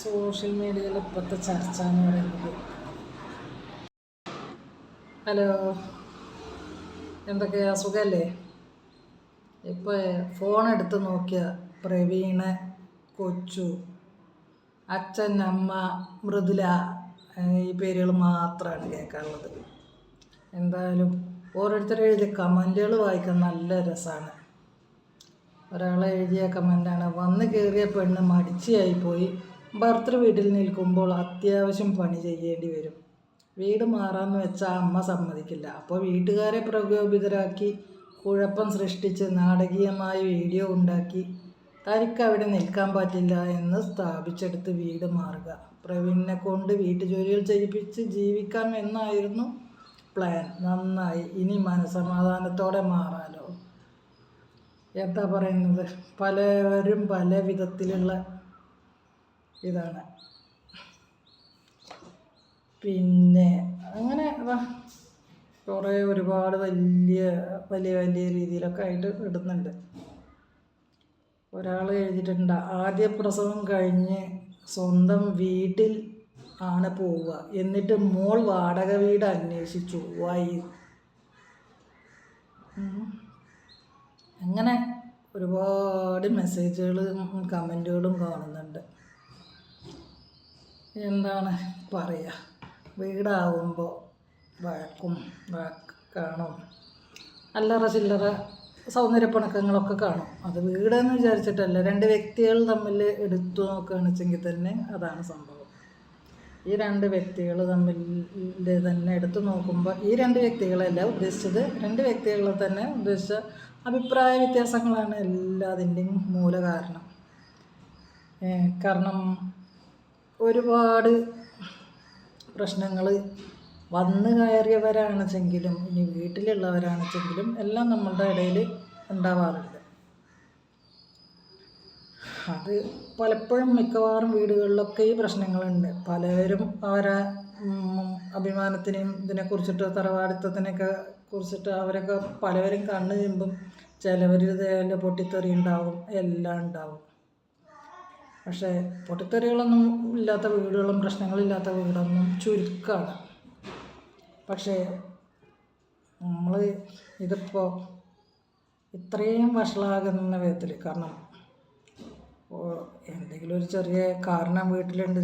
Social മീഡിയയിൽ ഇപ്പോഴത്തെ ചർച്ച എന്ന് പറയുന്നത്. ഹലോ. എന്തൊക്കെയാ? സുഖല്ലേ? ഇപ്പോൾ ഫോൺ എടുത്ത് നോക്കിയ. പ്രവീണ് കൊച്ചു അച്ഛൻ അമ്മ മൃദുല ഈ പേരുകൾ മാത്രമാണ് കേൾക്കാറുള്ളത് എന്തായാലും ഓരോരുത്തരും എഴുതിയ കമന്റുകൾ വായിക്കാൻ നല്ല രസമാണ് ഒരാളെ എഴുതിയ കമന്റാണ് വന്ന് കയറിയ പെണ്ണ് മടിച്ചിയായി പോയി ഭർത്തൃ വീട്ടിൽ നിൽക്കുമ്പോൾ അത്യാവശ്യം പണി ചെയ്യേണ്ടി വരും. വീട് മാറാമെന്ന് വെച്ചാൽ അമ്മ സമ്മതിക്കില്ല. അപ്പോൾ വീട്ടുകാരെ പ്രകോപിതരാക്കി കുഴപ്പം സൃഷ്ടിച്ച് നാടകീയമായി വീഡിയോ ഉണ്ടാക്കി തനിക്ക് അവിടെ നിൽക്കാൻ പറ്റില്ല എന്ന് സ്ഥാപിച്ചെടുത്ത് വീട് മാറുക. പ്രവീണിനെ കൊണ്ട് വീട്ടുജോലികൾ ചെയ്യിപ്പിച്ച് ജീവിക്കാം എന്നായിരുന്നു പ്ലാൻ. നന്നായി. ഇനി മനസമാധാനത്തോടെ മാറാലോ. എന്താ പറയുന്നത്? പലവരും പല വിധത്തിലുള്ള ഇതാണ്. പിന്നെ അങ്ങനെ അതാ കുറേ ഒരുപാട് വലിയ വലിയ വലിയ രീതിയിലൊക്കെ ആയിട്ട് ഇടുന്നുണ്ട്. ഒരാൾ എഴുതിയിട്ടുണ്ട് ആദ്യ പ്രസവം കഴിഞ്ഞ് സ്വന്തം വീട്ടിൽ ആണ് പോവുക. എന്നിട്ട് മോൾ വാടക വീട് അന്വേഷിച്ചു. വായി അങ്ങനെ ഒരുപാട് മെസ്സേജുകളും കമന്റുകളും കാണുന്നുണ്ട്. എന്താണ് പറയുക വീടാവുമ്പോൾ വഴക്കും വഴക്ക് കാണും അല്ലറ ചില്ലറ സൗന്ദര്യപ്പണക്കങ്ങളൊക്കെ കാണും. അത് വീടെന്ന് വിചാരിച്ചിട്ടല്ല രണ്ട് വ്യക്തികൾ തമ്മിൽ എടുത്തു നോക്കുകയാണെന്ന് വെച്ചെങ്കിൽ തന്നെ അതാണ് സംഭവം. ഈ രണ്ട് വ്യക്തികൾ തമ്മിൽ തന്നെ എടുത്തു നോക്കുമ്പോൾ ഈ രണ്ട് വ്യക്തികളല്ല ഉദ്ദേശിച്ചത്? രണ്ട് വ്യക്തികളെ തന്നെ ഉദ്ദേശിച്ച അഭിപ്രായ വ്യത്യാസങ്ങളാണ് എല്ലാതിന്റെയും മൂല കാരണം കാരണം ഒരുപാട് പ്രശ്നങ്ങൾ വന്ന് കയറിയവരാണെങ്കിലും ഇനി വീട്ടിലുള്ളവരാണെങ്കിലും എല്ലാം നമ്മളുടെ ഇടയിൽ ഉണ്ടാവാറുണ്ട്. അത് പലപ്പോഴും മിക്കവാറും വീടുകളിലൊക്കെ ഈ പ്രശ്നങ്ങളുണ്ട്. പലരും അവരെ അഭിമാനത്തിനെയും ഇതിനെക്കുറിച്ചിട്ട് തറവാടിത്തത്തിനെയൊക്കെ കുറിച്ചിട്ട് അവരൊക്കെ പലവരും കണ്ണ് ചിമ്പും ഇതേപോലെ പൊട്ടിത്തെറി ഉണ്ടാവും എല്ലാം ഉണ്ടാവും. പക്ഷേ പൊട്ടിത്തെറികളൊന്നും ഇല്ലാത്ത വീടുകളും പ്രശ്നങ്ങളില്ലാത്ത വീടൊന്നും ചുരുക്കമാണ് പക്ഷേ നമ്മൾ ഇതിപ്പോൾ ഇത്രയും വഷളാകുന്ന വിധത്തിൽ കാരണം എന്തെങ്കിലും ഒരു ചെറിയ കാരണം വീട്ടിലുണ്ട്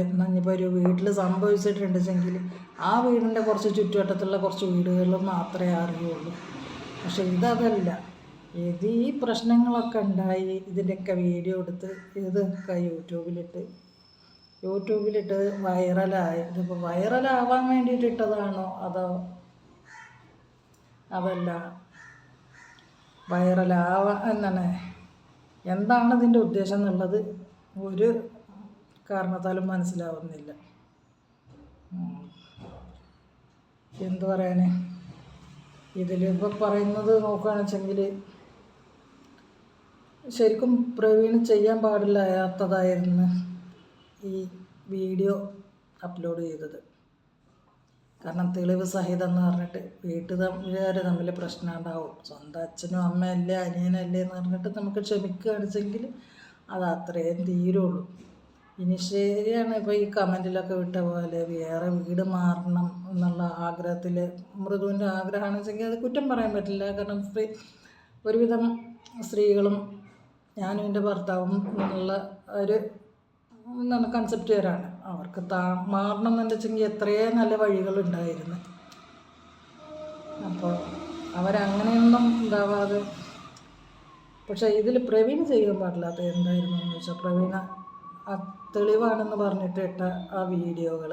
ഇനിയിപ്പോൾ ഒരു വീട്ടിൽ സംഭവിച്ചിട്ടുണ്ടെങ്കിൽ ആ വീടിന്റെ കുറച്ച് ചുറ്റുവട്ടത്തുള്ള കുറച്ച് വീടുകളിൽ മാത്രമേ അറിയുള്ളൂ. പക്ഷേ ഇതതല്ല. ഇത് ഈ പ്രശ്നങ്ങളൊക്കെ ഉണ്ടായി ഇതിന്റെയൊക്കെ വീഡിയോ എടുത്ത് ഇതൊക്കെ യൂട്യൂബിലിട്ട്. യൂട്യൂബിലിട്ട് വൈറലായി ഇതിപ്പോൾ വൈറലാവാൻ വേണ്ടിയിട്ട് ഇട്ടതാണോ അതോ അതല്ല വൈറലാവാ എന്നെ എന്താണ് ഇതിന്റെ ഉദ്ദേശം എന്നുള്ളത് ഒരു കാരണത്താലും മനസ്സിലാവുന്നില്ല. എന്തു പറയാന്? ഇതിലിപ്പോൾ പറയുന്നത് നോക്കുകയാണെന്ന് വെച്ചെങ്കിൽ ശരിക്കും പ്രവീൺ ചെയ്യാൻ പാടില്ലാത്തതായിരുന്നു ഈ വീഡിയോ അപ്ലോഡ് ചെയ്തത്. കാരണം തെളിവ് സഹിതം എന്ന് പറഞ്ഞിട്ട് വീട്ടുകാർ തമ്മിൽ പ്രശ്നം ഉണ്ടാവും സ്വന്തം അച്ഛനും അമ്മയല്ലേ അനിയനല്ലേ എന്ന് പറഞ്ഞിട്ട് നമുക്ക് ക്ഷമിക്കുകയാണെച്ചെങ്കിൽ അത് അത്രയും തീരുള്ളൂ. ഇനി ശരിയാണ് ഇപ്പോൾ ഈ കമന്റിലൊക്കെ വിട്ട പോലെ വേറെ വീട് മാറണം എന്നുള്ള ആഗ്രഹത്തിൽ മൃദുവിന്റെ ആഗ്രഹമാണെന്ന് വെച്ചെങ്കിൽ അത് കുറ്റം പറയാൻ പറ്റില്ല. കാരണം സ്ത്രീ ഒരുവിധം സ്ത്രീകളും ഞാനും എന്റെ ഭർത്താവും എന്നുള്ള ഒരു എന്താണ് കൺസെപ്റ്റ് വരാണ് അവർക്ക് താ മാറണം എന്ന് വെച്ചെങ്കിൽ എത്രയോ നല്ല വഴികളുണ്ടായിരുന്നു. അപ്പോൾ അവരങ്ങനെയൊന്നും ഉണ്ടാവാതെ പക്ഷേ ഇതിൽ പ്രവീൺ ചെയ്യാൻ പാടില്ലാത്ത എന്തായിരുന്നു എന്ന് വെച്ചാൽ പ്രവീണ തെളിവാണെന്ന് പറഞ്ഞിട്ട് ഇട്ട ആ വീഡിയോകൾ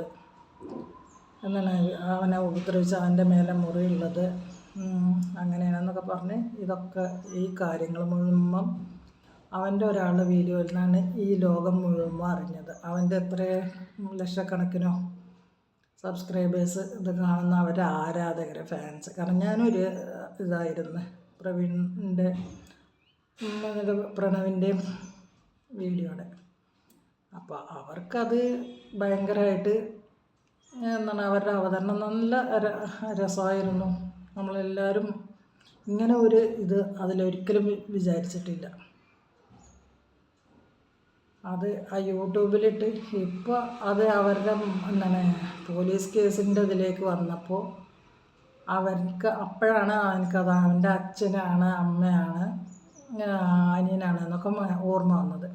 എന്നാണ് അവനെ ഉപദ്രവിച്ച് അവന്റെ മേലെ മുറിയുള്ളത്. അങ്ങനെയാണെന്നൊക്കെ പറഞ്ഞ് ഇതൊക്കെ ഈ കാര്യങ്ങൾ മുഴുവൻ അവന്റെ ഒരാളുടെ വീഡിയോയിൽ നിന്നാണ് ഈ ലോകം മുഴുവൻ അറിഞ്ഞത്. അവന്റെ എത്ര ലക്ഷക്കണക്കിനോ സബ്സ്ക്രൈബേഴ്സ് ഇത് കാണുന്ന അവരുടെ ആരാധകർ ഫാൻസ് കാരണം ഞാനൊരു ഇതായിരുന്നു. പ്രവീണിന്റെ പ്രണവിന്റെയും വീഡിയോയുടെ അപ്പോൾ അവർക്കത് ഭയങ്കരമായിട്ട് എന്താണ് അവരുടെ അവതരണം നല്ല രസമായിരുന്നു. നമ്മളെല്ലാവരും ഇങ്ങനെ ഒരു ഇത് അതിലൊരിക്കലും വിചാരിച്ചിട്ടില്ല. അത് ആ യൂട്യൂബിലിട്ട് ഇപ്പോൾ അത് അവരുടെ എന്താണ് പോലീസ് കേസിന്റെ ഇതിലേക്ക് വന്നപ്പോൾ അവർക്ക് അപ്പോഴാണ് എനിക്കത് അവന്റെ അച്ഛനാണ് അമ്മയാണ് അനിയനാണ് എന്നൊക്കെ ഓർമ്മ വന്നത്.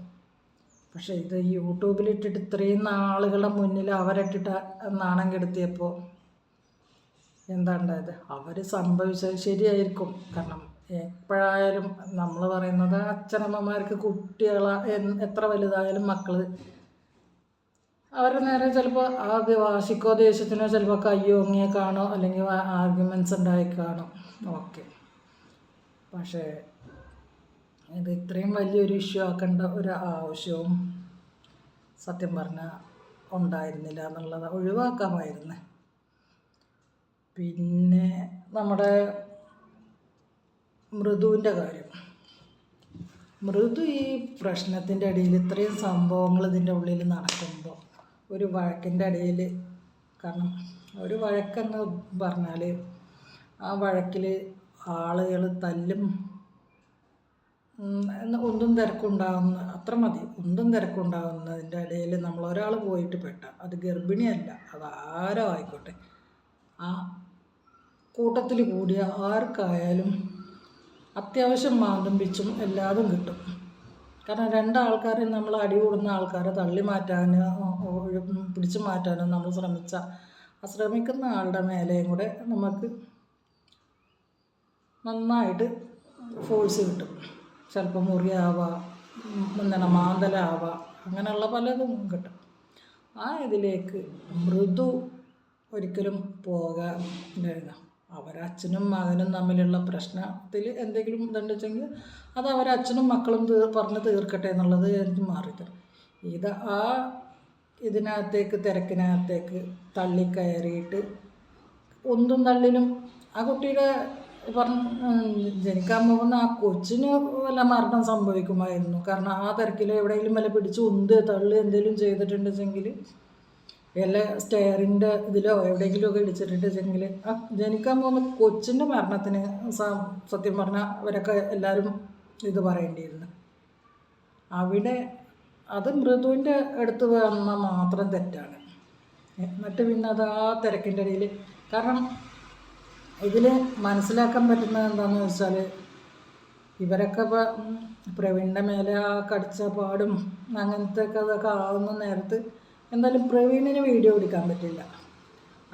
പക്ഷേ ഇത് യൂട്യൂബിലിട്ടിട്ട് ഇത്രയും നാളുകളുടെ മുന്നിൽ അവരിട്ടിട്ട് നാണം കെടുത്തിയപ്പോൾ എന്താ ഉണ്ടായത്? അവർ സംഭവിച്ചത് ശരിയായിരിക്കും. കാരണം എപ്പോഴായാലും നമ്മൾ പറയുന്നത് അച്ഛനമ്മമാർക്ക് കുട്ടികളെ എത്ര വലുതായാലും മക്കൾ അവരുടെ നേരെ ചിലപ്പോൾ ആദ്യ വാശിക്കോ ദേഷ്യത്തിനോ ചിലപ്പോൾ കയ്യോങ്ങിയെ കാണോ അല്ലെങ്കിൽ ആർഗ്യുമെന്റ്സ് ഉണ്ടായി കാണും. ഓക്കെ പക്ഷേ ഇത് ഇത്രയും വലിയൊരു ഇഷ്യൂ ആക്കേണ്ട ഒരു ആവശ്യവും സത്യം പറഞ്ഞാൽ ഉണ്ടായിരുന്നില്ല എന്നുള്ളത് ഒഴിവാക്കാമായിരുന്നു. പിന്നെ നമ്മുടെ മൃദുവിന്റെ കാര്യം. മൃദു ഈ പ്രശ്നത്തിന്റെ ഇടയിൽ ഇത്രയും സംഭവങ്ങൾ ഇതിന്റെ ഉള്ളിൽ നടക്കുമ്പോൾ ഒരു വഴക്കിന്റെ ഇടയിൽ കാരണം ഒരു വഴക്കെന്ന് പറഞ്ഞാൽ ആ വഴക്കിൽ ആളുകൾ തല്ലും ഒന്നും തിരക്കുണ്ടാകുന്ന അത്ര മതി. ഒന്നും തിരക്കുണ്ടാകുന്നതിന്റെ ഇടയിൽ നമ്മൾ ഒരാൾ പോയിട്ട് പെട്ട അത് ഗർഭിണിയല്ല അത് ആരോ ആയിക്കോട്ടെ. ആ കൂട്ടത്തിൽ കൂടിയ ആർക്കായാലും അത്യാവശ്യം മാന്തും പിച്ചും എല്ലാതും കിട്ടും. കാരണം രണ്ടാൾക്കാരെയും നമ്മൾ അടി കൂടുന്ന ആൾക്കാരെ തള്ളി മാറ്റാനോ ഒഴി- പിടിച്ചു മാറ്റാനോ നമ്മൾ ശ്രമിച്ച ആ ശ്രമിക്കുന്ന ആളുടെ മേലെയും കൂടെ നമുക്ക് നന്നായിട്ട് ഫോഴ്സ് കിട്ടും. ചിലപ്പോൾ മുറിയാവാം എന്താണ് മാന്തലാവാം അങ്ങനെയുള്ള പലതും കിട്ടും. ആ ഇതിലേക്ക് മൃദു ഒരിക്കലും പോകാൻ അവരച്ഛനും മകനും തമ്മിലുള്ള പ്രശ്നത്തിൽ എന്തെങ്കിലും ഇതുണ്ട് വെച്ചെങ്കിൽ അത് അവരച്ഛനും മക്കളും തീർ പറഞ്ഞ് തീർക്കട്ടെ എന്നുള്ളത് എനിക്ക് മാറിത്തരും. ഇത് ആ ഇതിനകത്തേക്ക് തിരക്കിനകത്തേക്ക് തള്ളിക്കയറിയിട്ട് ഒന്നും തള്ളിനും ആ കുട്ടിയുടെ പറഞ്ഞ ജനിക്കാൻ പോകുന്ന ആ കൊച്ചിന് വല്ല മരണം സംഭവിക്കുമായിരുന്നു. കാരണം ആ തിരക്കിൽ എവിടെയെങ്കിലും വല്ല പിടിച്ച് ഉന്ത് തള്ളി എന്തെങ്കിലും ചെയ്തിട്ടുണ്ടെങ്കിൽ വല്ല സ്റ്റെയറിന്റെ ഇതിലോ എവിടെയെങ്കിലും ഒക്കെ ഇടിച്ചിട്ടുണ്ടെങ്കിൽ ആ ജനിക്കാൻ പോകുന്ന കൊച്ചിന്റെ മരണത്തിന് സത്യം പറഞ്ഞാൽ അവരൊക്കെ എല്ലാവരും ഇത് പറയേണ്ടിയിരുന്നു. അവിടെ അത് മൃദുവിന്റെ അടുത്ത് വന്ന മാത്രം തെറ്റാണ്. എന്നിട്ട് പിന്നെ അത് ആ തിരക്കിന്റെ ഇടയിൽ കാരണം ഇതിൽ മനസ്സിലാക്കാൻ പറ്റുന്നത് എന്താണെന്ന് വെച്ചാൽ ഇവരൊക്കെ ഇപ്പോൾ പ്രവീണിന്റെ മേലെ ആ കടിച്ച പാടും അങ്ങനത്തെ ഒക്കെ അതൊക്കെ ആവുന്ന നേരത്ത് എന്തായാലും പ്രവീണിന് വീഡിയോ എടുക്കാൻ പറ്റില്ല.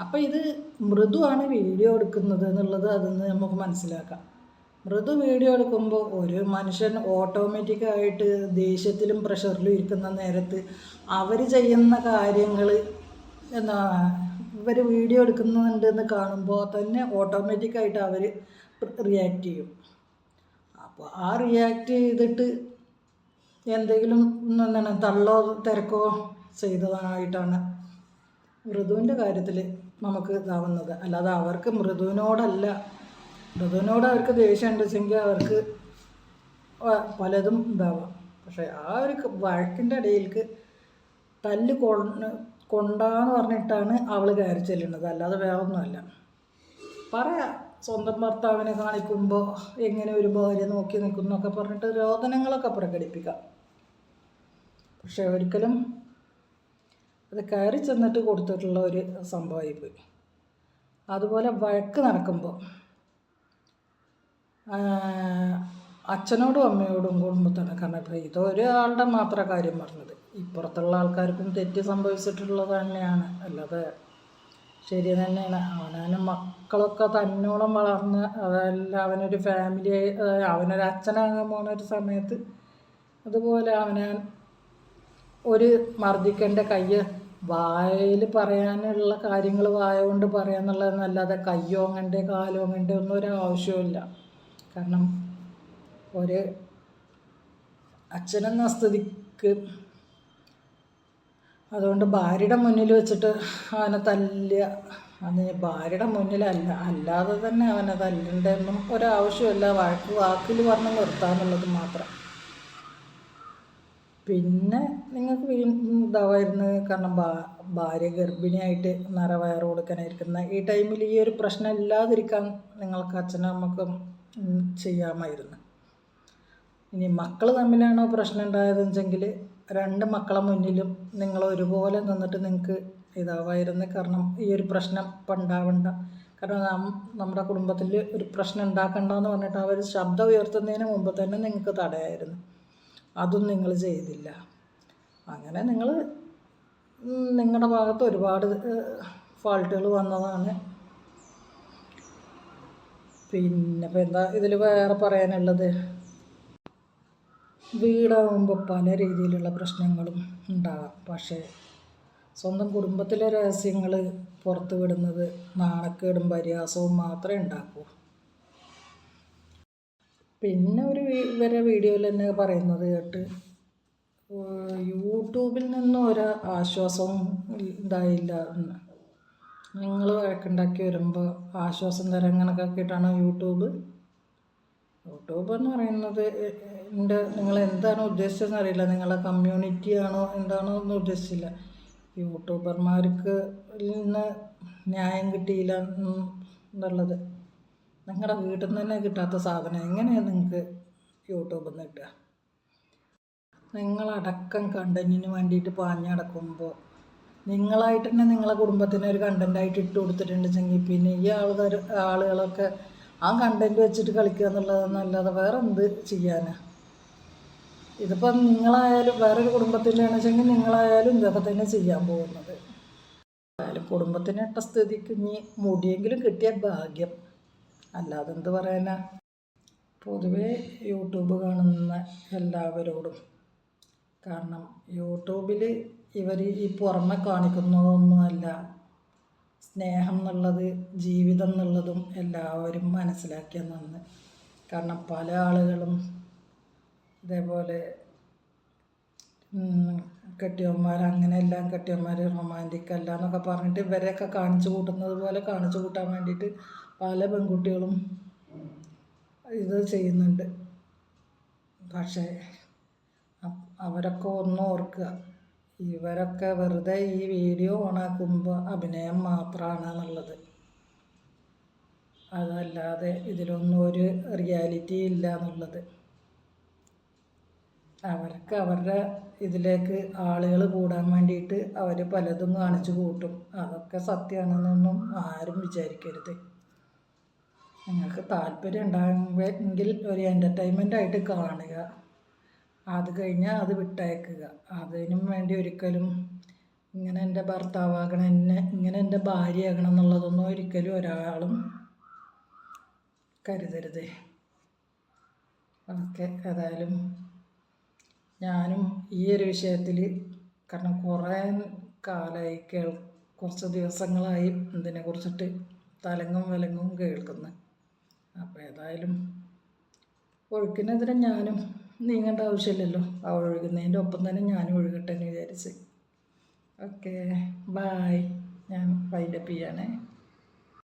അപ്പോൾ ഇത് മൃദുവാണ് വീഡിയോ എടുക്കുന്നത് എന്നുള്ളത് അതിൽ നിന്ന് നമുക്ക് മനസ്സിലാക്കാം. മൃദു വീഡിയോ എടുക്കുമ്പോൾ ഒരു മനുഷ്യൻ ഓട്ടോമാറ്റിക്കായിട്ട് ദേഷ്യത്തിലും പ്രഷറിലും ഇരിക്കുന്ന നേരത്ത് അവർ ചെയ്യുന്ന കാര്യങ്ങൾ എന്താ ഇവർ വീഡിയോ എടുക്കുന്നുണ്ടെന്ന് കാണുമ്പോൾ തന്നെ ഓട്ടോമാറ്റിക്കായിട്ട് അവർ റിയാക്ട് ചെയ്യും. അപ്പോൾ ആ റിയാക്ട് ചെയ്തിട്ട് എന്തെങ്കിലും എന്താണ് തള്ളോ തിരക്കോ ചെയ്തതായിട്ടാണ് മൃദുവിന്റെ കാര്യത്തിൽ നമുക്ക് ഇതാവുന്നത്. അല്ലാതെ അവർക്ക് മൃദുവിനോടല്ല. മൃദുവിനോട് അവർക്ക് ദേഷ്യം ഉണ്ടെങ്കിൽ അവർക്ക് പലതും ഇതാവാം. പക്ഷേ ആ ഒരു ക- വഴക്കിന്റെ ഇടയിൽക്ക് തല്ല് കൊണ്ട് കൊണ്ടാന്ന് പറഞ്ഞിട്ടാണ് അവൾ കയറി ചെല്ലുന്നത്. അല്ലാതെ വേറെ ഒന്നുമല്ല പറയാം. സ്വന്തം ഭർത്താവിനെ കാണിക്കുമ്പോൾ എങ്ങനെ ഒരു ഭാര്യ നോക്കി നിൽക്കുന്നൊക്കെ പറഞ്ഞിട്ട് രോദനങ്ങളൊക്കെ പ്രകടിപ്പിക്കാം. പക്ഷെ ഒരിക്കലും അത് കയറി ചെന്നിട്ട് കൊടുത്തിട്ടുള്ള ഒരു സംഭവമായി പോയി. അതുപോലെ വഴക്ക് നടക്കുമ്പോൾ അച്ഛനോടും അമ്മയോടും കുടുംബത്താണ്. കാരണം ഇത് ഒരാളുടെ മാത്രം കാര്യം പറഞ്ഞത്. ഇപ്പുറത്തുള്ള ആൾക്കാർക്കും തെറ്റ് സംഭവിച്ചിട്ടുള്ളത് തന്നെയാണ്. അല്ലാതെ ശരി തന്നെയാണ്. അവനാനും മക്കളൊക്കെ തന്നോളം വളർന്ന് അതല്ല അവനൊരു ഫാമിലി അവനൊരു അച്ഛനാകാൻ പോണ ഒരു സമയത്ത് അതുപോലെ അവനാൻ ഒരു മർദ്ദിക്കന്റെ കയ്യ് വായിൽ പറയാനുള്ള കാര്യങ്ങൾ വായ കൊണ്ട് പറയാന്നുള്ളതെന്നല്ലാതെ കാലോ അങ്ങനെ ഒന്നും ഒരു ആവശ്യമില്ല കാരണം ഒരു അച്ഛനെന്ന സ്ഥിതിക്ക് അതുകൊണ്ട് ഭാര്യയുടെ മുന്നിൽ വെച്ചിട്ട് അവനെ തല്ലുക അത് ഭാര്യയുടെ മുന്നിലല്ല അല്ലാതെ തന്നെ അവനെ തല്ലണ്ടെന്നും ഒരാവശ്യമില്ല വാക്ക് വാക്കിൽ പറഞ്ഞ് നിർത്താന്നുള്ളത് മാത്രം. പിന്നെ നിങ്ങൾക്ക് ഇതാവായിരുന്നു കാരണം ഭാര്യ ഗർഭിണിയായിട്ട് നിറവയറ് കൊടുക്കാനായിരിക്കുന്ന ഈ ടൈമിൽ ഈ ഒരു പ്രശ്നം ഇല്ലാതിരിക്കാൻ നിങ്ങൾക്ക് അച്ഛനും അമ്മക്കും ചെയ്യാമായിരുന്നു. ഇനി മക്കൾ തമ്മിലാണോ പ്രശ്നം ഉണ്ടായതെന്നുവെച്ചെങ്കിൽ രണ്ട് മക്കളെ മുന്നിലും നിങ്ങൾ ഒരുപോലെ നിന്നിട്ട് നിങ്ങൾക്ക് ഇതാവായിരുന്നു കാരണം ഈ ഒരു പ്രശ്നം പണ്ടാവണ്ട കാരണം നാം- നമ്മുടെ കുടുംബത്തിൽ ഒരു പ്രശ്നം ഉണ്ടാക്കണ്ടെന്ന് പറഞ്ഞിട്ട് അവർ ശബ്ദം ഉയർത്തുന്നതിന് മുമ്പ് തന്നെ നിങ്ങൾക്ക് തടയായിരുന്നു. അതും നിങ്ങൾ ചെയ്തില്ല. അങ്ങനെ നിങ്ങൾ നിങ്ങളുടെ ഭാഗത്ത് ഒരുപാട് ഫാൾട്ടുകൾ വന്നതാണ്. പിന്നെ ഇപ്പം എന്താ ഇതിൽ വേറെ പറയാനുള്ളത്? വീടാകുമ്പോൾ പല രീതിയിലുള്ള പ്രശ്നങ്ങളും ഉണ്ടാകാം പക്ഷേ സ്വന്തം കുടുംബത്തിലെ രഹസ്യങ്ങൾ പുറത്ത് വിടുന്നത് നാണക്കേടും പരിഹാസവും മാത്രമേ ഉണ്ടാക്കൂ. പിന്നെ ഒരു ഇവരെ വീഡിയോയിൽ തന്നെ പറയുന്നത് കേട്ട്. യൂട്യൂബിൽ നിന്നും ഒരു ആശ്വാസവും ഇതായില്ല എന്ന്. നിങ്ങൾ വഴക്കുണ്ടാക്കി വരുമ്പോൾ ആശ്വാസം തരാൻ കണക്കാക്കിയിട്ടാണ് യൂട്യൂബ്? യൂട്യൂബ് എന്ന് പറയുന്നത് എന്റെ നിങ്ങൾ എന്താണ് ഉദ്ദേശിച്ചതെന്ന് അറിയില്ല. നിങ്ങളെ കമ്മ്യൂണിറ്റി ആണോ എന്താണോ ഒന്നും ഉദ്ദേശിച്ചില്ല. യൂട്യൂബർമാർക്ക് നിന്ന് ന്യായം കിട്ടിയില്ല എന്നുള്ളത്. നിങ്ങളുടെ വീട്ടിൽ നിന്ന് തന്നെ കിട്ടാത്ത സാധനം എങ്ങനെയാണ് നിങ്ങൾക്ക് യൂട്യൂബിൽ നിന്ന് കിട്ടുക നിങ്ങളടക്കം കണ്ടന്റിന് വേണ്ടിയിട്ട് പാഞ്ഞടക്കുമ്പോൾ നിങ്ങളായിട്ട് തന്നെ നിങ്ങളെ കുടുംബത്തിന് ഒരു കണ്ടന്റായിട്ട് ഇട്ട് കൊടുത്തിട്ടുണ്ടെങ്കിൽ പിന്നെ ഈ ആൾക്കാർ ആളുകളൊക്കെ ആ കണ്ടന്റ് വെച്ചിട്ട് കളിക്കുക എന്നുള്ളതെന്നല്ലാതെ വേറെ എന്ത് ചെയ്യാനാണ് ഇതിപ്പം നിങ്ങളായാലും വേറൊരു കുടുംബത്തിന്റെ ആണെച്ചെങ്കിൽ നിങ്ങളായാലും ഇതൊക്കെ തന്നെ ചെയ്യാൻ പോകുന്നത്. ആയാലും കുടുംബത്തിന് ഇട്ട സ്ഥിതിക്ക് ഇനി മുടിയെങ്കിലും കിട്ടിയ ഭാഗ്യം. അല്ലാതെ എന്ത് പറയാനാ? പൊതുവേ യൂട്യൂബ് കാണുന്ന എല്ലാവരോടും. കാരണം യൂട്യൂബിൽ ഇവർ ഈ പുറമെ കാണിക്കുന്നതൊന്നുമല്ല. സ്നേഹം എന്നുള്ളത് ജീവിതം എന്നുള്ളതും എല്ലാവരും മനസ്സിലാക്കിയ കാരണം പല ആളുകളും ഇതേപോലെ കെട്ടിയന്മാർ അങ്ങനെയെല്ലാം കെട്ടിയന്മാർ റൊമാന്റിക് അല്ല എന്നൊക്കെ പറഞ്ഞിട്ട് ഇവരെയൊക്കെ കാണിച്ചു കൂട്ടുന്നത് പോലെ കാണിച്ചു കൂട്ടാൻ വേണ്ടിയിട്ട് പല പെൺകുട്ടികളും ഇത് ചെയ്യുന്നുണ്ട്. പക്ഷേ അവരൊക്കെ ഒന്ന് ഓർക്കുക. ഇവരൊക്കെ വെറുതെ ഈ വീഡിയോ ഓണാക്കുമ്പോൾ അഭിനയം മാത്രമാണ് എന്നുള്ളത് അതല്ലാതെ ഇതിലൊന്നും ഒരു റിയാലിറ്റി ഇല്ല എന്നുള്ളത് അവർക്ക് അവരുടെ ഇതിലേക്ക് ആളുകൾ കൂടാൻ വേണ്ടിയിട്ട് അവർ പലതും കാണിച്ചു കൂട്ടും. അതൊക്കെ സത്യമാണെന്നൊന്നും ആരും വിചാരിക്കരുത്. നിങ്ങൾക്ക് താല്പര്യം ഉണ്ടാകുമെങ്കിൽ ഒരു എന്റർടൈൻമെന്റ് ആയിട്ട് കാണുക. അത് കഴിഞ്ഞാൽ അത് വിട്ടയക്കുക. അതിനും വേണ്ടി ഒരിക്കലും ഇങ്ങനെ എന്റെ ഭർത്താവാകണം എന്നെ ഇങ്ങനെ എന്റെ ഭാര്യയാകണം എന്നുള്ളതൊന്നും ഒരിക്കലും ഒരാളും കരുതരുത്. ഓക്കെ ഏതായാലും ഞാനും ഈ ഒരു വിഷയത്തിൽ കാരണം കുറേ കാലമായി കേൾ കുറച്ച് ദിവസങ്ങളായി ഇതിനെ കുറിച്ചിട്ട് തലങ്ങും വിലങ്ങും കേൾക്കുന്നു. അപ്പോൾ ഏതായാലും ഒഴുക്കിനെതിരെ ഞാനും നീങ്ങേണ്ട ആവശ്യമില്ലല്ലോ. ആ ഒഴുകുന്നതിന്റെ ഒപ്പം തന്നെ ഞാനും ഒഴുകട്ടെ എന്ന് വിചാരിച്ച്. ഓക്കെ ബായ് ഞാൻ വൈൻഡപ്പ് ചെയ്യണേ.